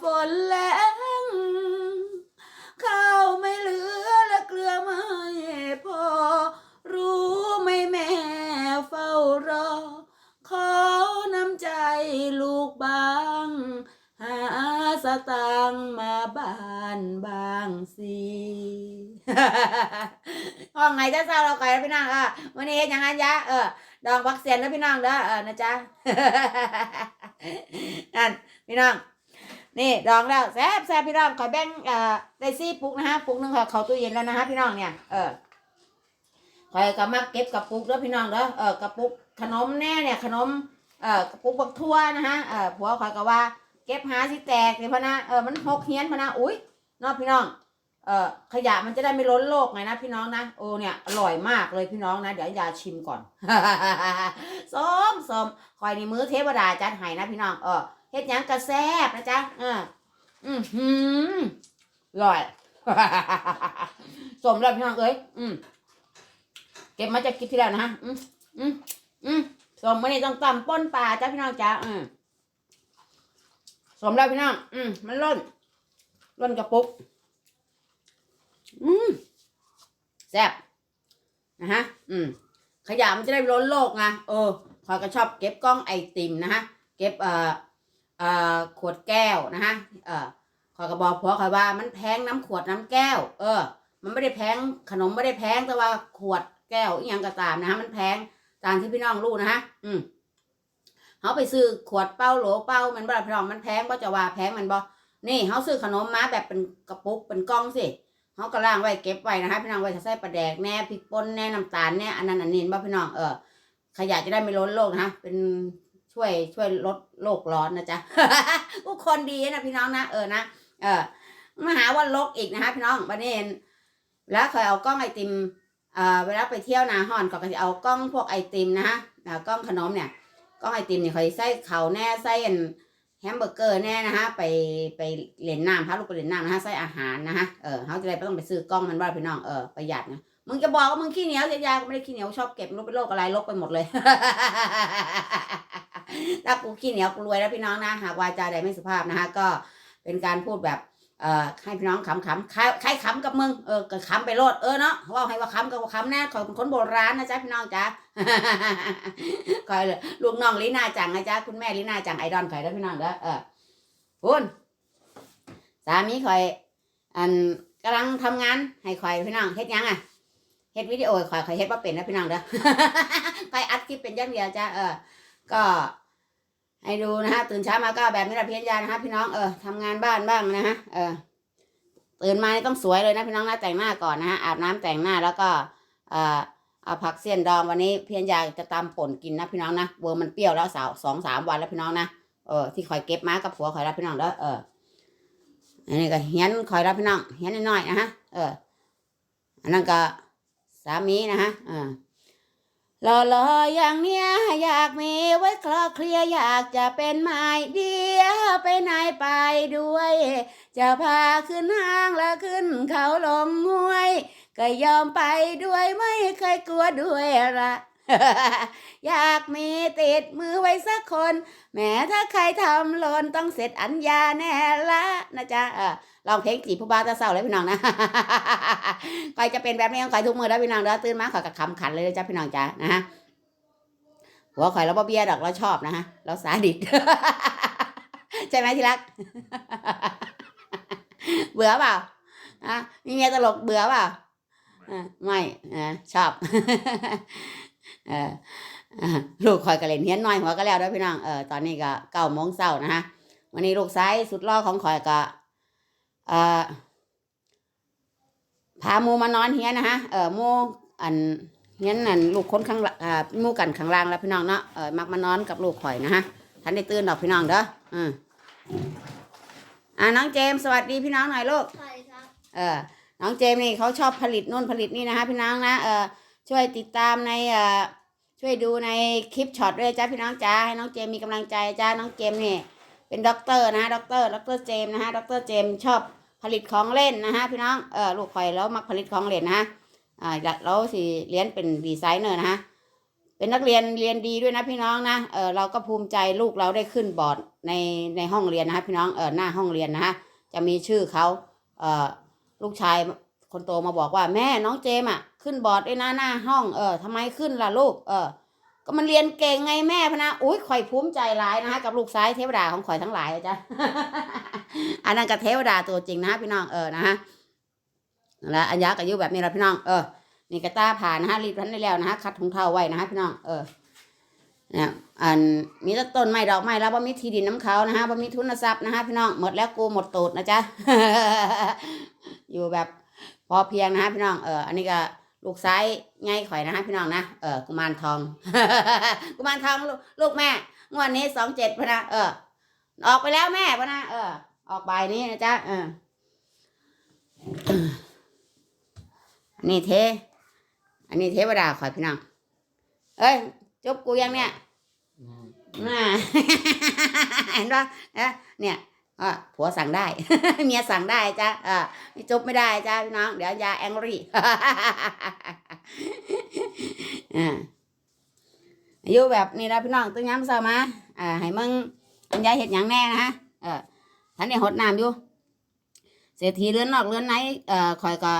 ฝนแรงข้าวไม่เหลือและเกลือไม่พอ รู้ไม่แม่เฝ้ารอ ขอน้ำใจลูกบ้าง หาสตางมาบ้านบางสีห้องไหนจะเศร้าเราก่อยแล้วพี่น้องอะวันนี้อย่างนั้นยะเออดองวัคเสียนแล้วพี่น้องเด้อเออนะจ๊ะ อัน พี่น้องนี่ดองแล้วแซ่บแซ่บพี่น้องขอแบ่งเอ่อได้ซี่ปุกนะฮะปุกหนึงค่ะเขาตู้เย็นแล้วนะฮะพี่น้องเนี่ยเออคอยก็มาเก็บกระปุกเด้อพี่น้องเด้อเออกระปุกขนมแน่เนี่ยขนมเอ่อกระปุกบักทั่วนะฮะเออผัวคอยก็ว่าเก็บหาสิแตกเลยพนะเออมันหกเฮียนพนะอุ้ยนอกพี่น้องเอ่อขยะมันจะได้ไม่ล้นโลกไงนะพี่น้องนะโอ้เนี่ยอร่อยมากเลยพี่น้องนะเดี๋ยวยาชิมก่อนส้มส้มคอยในมือเทวดาจัดให้นะพี่น้องเออ เฮ็ดหยังกระแซบนะจ๊ะเอออืมหืมอร่อยสมแล้วพี่น้องเอ้ยอืมเก็บมาจากคลิปที่แล้วนะฮะอืมอืมอืมสมมื่อนี้ต้องตำป้นปลาจ้าพี่น้องจ้าอืมสมแล้วพี่น้อง อืมมันล้นล้นกระปุก อืมแซ่บนะฮะ อืมขยะมันจะได้ล้นโลกไงเออคอยก็ชอบเก็บกล้องไอติมนะฮะ เก็บเอ่อ ขวดแก้วนะฮะเออคอยก็บอกผัวคอยว่ามันแพงน้ำขวดน้ำแก้ว เออ มันไม่ได้แพงขนมไม่ได้แพงแต่ว่าขวดแก้วอีหยังก็ตามนะฮะมันแพงตามที่พี่น้องรู้นะฮะอืมเขาไปซื้อขวดเป้าโหลเป้ามันบ่ล่ะพี่น้องมันแพงบ่จะว่าแพงมันบ่นี่เขาซื้อขนมมาแบบเป็นกระปุกเป็นกล่องสิเขาก็ล่างไว้เก็บไว้นะคะพี่น้องไว้ใส่ปลาแดกแน่พริกป่นแน่น้ำตาลแน่อันนั้นอันนี้บ่พี่น้องเออขยะจะได้ไม่ล้นโลกนะเป็น ช่วยช่วยลดโลกร้อนนะจ๊ะกูคนดีนะพี่น้องนะเออนะเออมาหาว่าลกอีกนะคะพี่น้องวันนี้เห็นแล้วเคยเอากล้องไอติมเอ่อเวลาไปเที่ยวนาฮอนก็จะเอากล้องพวกไอติมนะคะเอ่อกล้องขนมเนี่ยกล้องไอติมเนี่ยเคยใส่เขาแน่ใส่แฮมเบอร์เกอร์แน่นะฮะไปไปเล่นน้ำพาลูกไปเล่นน้ำนะฮะใส่อาหารนะฮะเออเขาจะได้ไม่ต้องไปซื้อกล้องมันว่าพี่น้องเออประหยัดนะมึงจะบอกว่ามึงขี้เหนียวยายก็ไม่ได้ขี้เหนียวชอบเก็บลบไปโรคอะไรลบไปหมดเลย ถ้ากูขี้เหนียวกูรวยแล้วพี่น้องนะหากวาจาใดไม่สุภาพนะฮะก็เป็นการพูดแบบเอ่อให้พี่น้องขำๆใครใครขำกับมึงเออก็ขำไปโลดเออเนาะว่าให้ว่าขำก็ว่าขำแน่ขอยเป็นคนโบราณนะจ๊ะพี่น้องจ๊ะคอยเลยลูกน้องลิน่าจังนะจ๊ะคุณแม่ลิน่าจังไอดอลคอยแล้วพี่น้องเด้อเออคุณสามีคอยอันกำลังทำงานให้คอยพี่น้องเฮ็ดยังอะเฮ็ดวิดีโอคอยคอยเฮ็ดว่าเป็นนะพี่น้องเด้อคอยอัดคลิปเป็นย่างเดียวจ้ะเออก็ ให้ดูนะฮะตื่นเช้ามาก็แบบนี้แหละเพี่ยนยานะฮะพี่น้องเออทำงานบ้านบ้างนะฮะเออตื่นมาต้องสวยเลยนะพี่น้องนะแต่งหน้าก่อนนะฮะอาบน้ำแต่งหน้าแล้วก็เออเอาผักเสี้ยนดองวันนี้เพี่ยนยาจะตำป่นกินนะพี่น้องนะเวอร์มันเปรี้ยวแล้วสาวสองสามวันแล้วพี่น้องนะเออที่คอยเก็บมากับผัวคอยรับพี่น้องเด้อเอออันนี้ก็เฮียนคอยรับพี่น้องเฮียนน้อยๆนะฮะเอออันนั้นก็สามีนะฮะเออ รอรอๆอย่างเนี้ยอยากมีไว้คลอเคลียอยากจะเป็นไม้เดียวไปไหนไปด้วย จะพาขึ้นห้างแล้วขึ้นเขาลงห้วย ก็ยอมไปด้วยไม่เคยกลัวด้วยละ อยากมีติดมือไว้สักคนแหม้ถ้าใครทำหล่นต้องเสร็จอัญญาแน่ละนะจ๊ะเออลองเพลงจีบผู้บ้าตาเศร้าเลยพี่น้องนะใครจะเป็นแบบนี้ของใครทุกมือแล้วพี่น้องแล้วตื่นมาขอยกับคำขันเลยนะจ้ะพี่น้องจ้ะนะฮะหัวข่อยเราบ่เบียดอกเราชอบนะฮะเราสาดิตใช่ไหมที่รัก เบื่อเปล่าอะมีเมียตลกเบื่อเปล่าไม่อะชอบ เอออ่าลูกคอยกระเล่นเฮียนน้อยหัวก็แล้วเด้วยพี่น้องเออตอนนี้ก็เก้าโมงเช้านะฮะวันนี้ลูกซ้ายสุดล่อของคอยก็เอ่อพาหมูมานอนเฮียนนะฮะเออหมูอันเฮียนนั่นลูกคนข้างละอ่าหมูกันข้างล่างแล้วพี่น้องเนาะเออมักมานอนกับลูกข่อยนะฮะท่านได้ตื่นดอกพี่น้องเด้ออืมอ่าน้องเจมส์สวัสดีพี่น้องหน่อยลูกใช่ครับเออน้องเจมส์นี่เขาชอบผลิตนู่นผลิตนี่นะฮะพี่น้องนะเออ ช่วยติดตามในเอ่อช่วยดูในคลิปช็อตด้วยจ้าพี่น้องจ้าให้น้องเจมมีกำลังใจจ้าน้องเจมส์นี่ยเป็นด็อกเตอร์นะด็อกเตอร์ด็อกเตอร์เจมนะฮะด็อกเตอร์เจมชอบผลิตของเล่นนะฮะพี่น้องเออลูกข่อยแล้วมักผลิตของเล่นนะฮะอ่าแล้วสิเรียนเป็นดีไซเนอร์นะฮะเป็นนักเรียนเรียนดีด้วยนะพี่น้องนะเออเราก็ภูมิใจลูกเราได้ขึ้นบอร์ดในในห้องเรียนนะฮะพี่น้องเออหน้าห้องเรียนนะฮะจะมีชื่อเขาเออลูกชาย คนโตมาบอกว่าแม่น้องเจมอะ ขึ้นบอร์ดด้วยนะหน้าห้องเออทำไมขึ้นล่ะลูก เออ ก็มันเรียนเก่งไงแม่พนะอุ้ยข่อยภูมิใจร้ายนะคะกับลูกซ้ายเทวดาของข่อยทั้งหลายอะจ้ะอันนั้นก็เทวดาตัวจริงนะพี่น้องเออนะฮะแล้วอัญญาก็อยู่แบบนี้ละพี่น้องเออนี่กระต้าผ่านนะฮะรีบทันได้แล้วนะฮะคัดถุงเท้าไว้นะฮะพี่น้องเออเนี่ยอันมีต่ต้นไม้ดอกไม้แล้วว่ามีที่ดินน้ำเขานะฮะว่ามีทุนทรัพย์นะฮะพี่น้องหมดแล้วกูหมดตูดนะจ๊ะอยู่แบบ พอเพียงนะฮะพี่น้องเอออันนี้ก็ลูกซ้ายไงข่อยนะฮะพี่น้องนะเออกุมารทอง กุมารทองลูกลูกแม่งวดนี้สองเจ็ดพะนะเออ ออกไปแล้วแม่พะนะเออ ออกใบายนี้นะจ๊ะเอออันนี้เท อันนี้เทวดาข่อยพี่น้องเอ้ยจบกูยังเนี่ยน่าเห็นปะเอ๊ะเนี่ย อะผัวสั่งได้ เมียสั่งได้จ้ะอ่าจบไม่ได้จ้ะพี่น้อง เดี๋ยวยาแองรี่อ่ายุแบบนี้แล้วพี่น้องตึงย้ำเสามาอ่าให้มึงอันยายเห็ดหยังแน่นะฮะเออท่านเนี่ยหดน้ำอยู่ เศรษฐีเรือนนอกเรือนในเอ่อคอยก็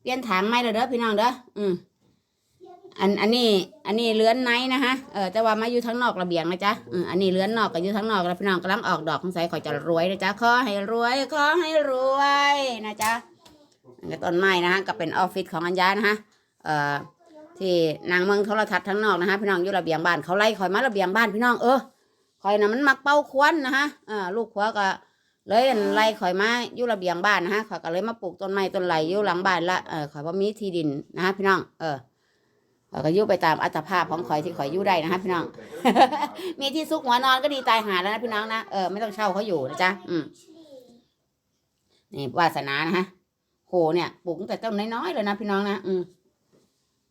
เปลี่ยนถังไม่เลยเด้อพี่น้องเด้ออืม อันอันนี้อันนี้เรือนในนะฮะเออแต่ว่ามาอยู่ทั้งนอกระเบียงนะจ๊ะอืมอันนี้เรือนนอกกับอยู่ทั้งนอกแล้วพี่น้องกำลังออกดอกของใสคอยจะรวยนะจ๊ะขอให้รวยขอให้รวยนะจ๊ะอันก็ต้นไม้นะฮะก็เป็นออฟฟิศของอัญญานะฮะเอ่อที่นางเมืองโทรทัศน์ทั้งนอกนะฮะพี่น้องอยู่ระเบียงบ้านเขาไล่คอยมาระเบียงบ้านพี่น้องเออคอยน่ะมันมักเป้าควันนะฮะเออลูกผัวก็เลยอั่นไล่ข่อยมาอยู่ระเบียงบ้านนะฮะข่อยก็เลยมาปลูกต้นไม้ต้นไหลอยู่หลังบ้านละเออข่อยว่ามีที่ดินนะฮะพี่น้องเออ ข่อยก็อยู่ไปตามอัตภาพของข่อยที่ข่อยอยู่ได้นะฮะพี่น้อง มีที่ซุกหัวนอนก็ดีตายหาแล้วนะพี่น้องนะ เออไม่ต้องเช่าเขาอยู่นะจ๊ะ อืม นี่วาสนานะฮะ โหเนี่ยปลูกตั้งแต่ต้นน้อยๆเลยนะพี่น้องนะ อืม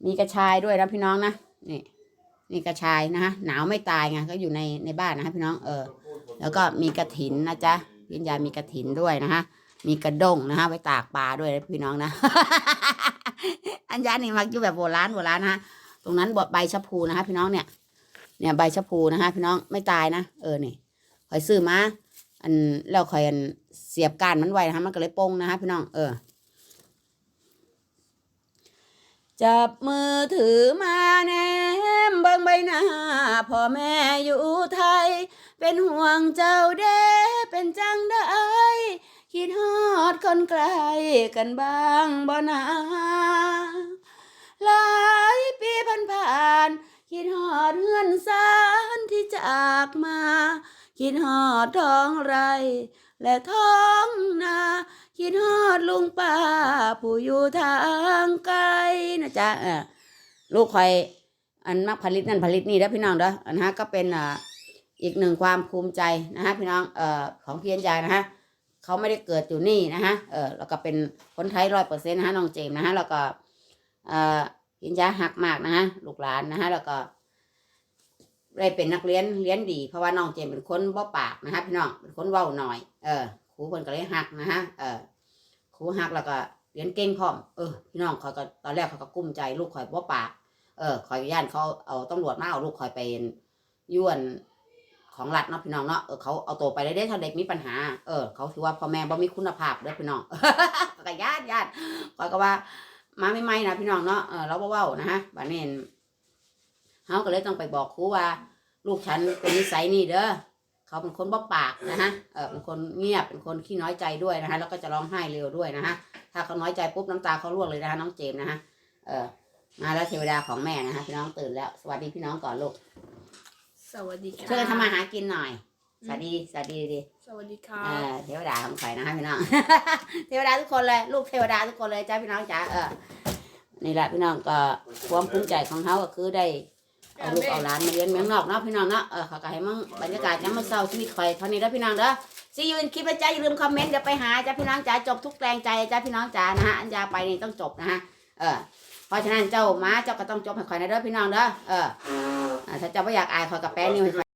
มีกระชายด้วยนะพี่น้องนะ นี่ นี่กระชายนะฮะ หนาวไม่ตายไงก็อยู่ในในบ้านนะฮะพี่น้อง เออ แล้วก็มีกระถินนะจ๊ะพิญญามีกระถินด้วยนะฮะ มีกระด้งนะฮะไว้ตากปลาด้วยนะพี่น้องนะ อันยานี่มักอยู่แบบโบราณโบราณนะตรงนั้นบทใบชะพูนะฮะพี่น้องเนี่ย เนี่ยใบชะพูนะฮะพี่น้องไม่ตายนะเออนี่คอยซื้อมาอันแล้วคอยอันเสียบกานมันไว้นะฮะมันก็เลยโป่งนะฮะพี่น้องเออจับมือถือมาแนมเบิ่งใบหน้าพ่อแม่อยู่ไทย เป็นห่วงเจ้าเด้เป็นจังได้คิดฮอดคนไกลกันบ้างบ่นา หลายปีผ่านผ่านๆคิดฮอดเฮือนสานที่จากมา คิดฮอดท้องไร และท้องนา คิดฮอดลุงป้า ผู้อยู่ทางไกลนะจ๊ะลูกคอยอันมักผลิตนั่นผลิตนี่แล้วพี่น้องเด้ออันะฮะก็เป็นอ่าอีกหนึ่งความภูมิใจนะฮะพี่น้องเอ่อของพี่อัญญานะฮะเขาไม่ได้เกิดอยู่นี่นะฮะเออแล้วก็เป็นคนไทยร้อยเปอร์เซ็นต์นะฮะน้องเจมส์นะฮะแล้วก็ เอ่อพี่อัญญาหักมากนะฮะลูกหลานนะฮะแล้วก็ได้เป็นนักเรียนเรียนดี เพราะว่าน้องเจมเป็นคนบ่ปากนะฮะพี่น้องเป็นคนเว้าหน่อย เออครูคนก็เลยหักนะฮะเออครูหักแล้วก็เรียนเก่งพร้อมเออพี่น้องเขาก็ตอนแรกเขาก็กุ้มใจลูกข่อยบ่ปากเออข่อยย่านเขาเอาตำรวจมาเอาลูกข่อยไปยวนของรัฐเนาะพี่น้องเนาะเออเขาเอาตัวไปได้ได้ถ้าเด็กมีปัญหา เออเขาถือว่าพ่อแม่บ่มีคุณภาพเด้อพี่น้องก็ญาติญาติก็ก็ว่า มาไม่ไม่นะพี่น้องเนาะเออเราบ่เว้านะฮะบัดนี้เฮาก็เลยต้องไปบอกครูว่า ลูกฉันเป็นนิสัยนี่เด้อเขาเป็นคนบ่ปากนะฮะเออเป็นคนเงียบเป็นคนขี้น้อยใจด้วยนะฮะแล้วก็จะร้องไห้เร็วด้วยนะฮะถ้าเขาน้อยใจปุ๊บน้ำตาเขาร่วงเลยนะฮะน้องเจมส์นะฮะเออมาแล้วเทวดาของแม่นะฮะพี่น้องตื่นแล้ว สวัสดีพี่น้องก่อนลูกสวัสดีค่ะช่วยกันทำมาหากินหน่อย สวัสดีสวัสดีดีสวัสดีค่ะเออเทวดาของใครนะคะพี่น้อง เทวดาทุกคนเลยลูกเทวดาทุกคนเลยจ้าพี่น้องจ๋าเออนี่แหละพี่น้องก็ความภูมิใจของเขาก็คือได้เอาลูกเอาหลานมาเรียนเมืองนอกเนาะพี่น้องเนาะเออเขาก็ให้มั่งบรรยากาศยังมาเศร้าชีวิตคอยเท่านี้แล้วพี่น้องเด้อซียูนคลิปนะจ๊ะอย่าลืมคอมเมนต์เดี๋ยวไปหาจ้าพี่น้องจ๋าจบทุกแรงใจจ้าพี่น้องจ๋านะฮะอันยาไปนี่ต้องจบนะฮะเออเพราะฉะนั้นเจ้ามาเจ้าก็ต้องจบให้คอยนะเด้อพี่น้องเด้อเอออ่าถ้าเจ้าไม่อยากอายคอยกับแป้นิ้วให้ข้อย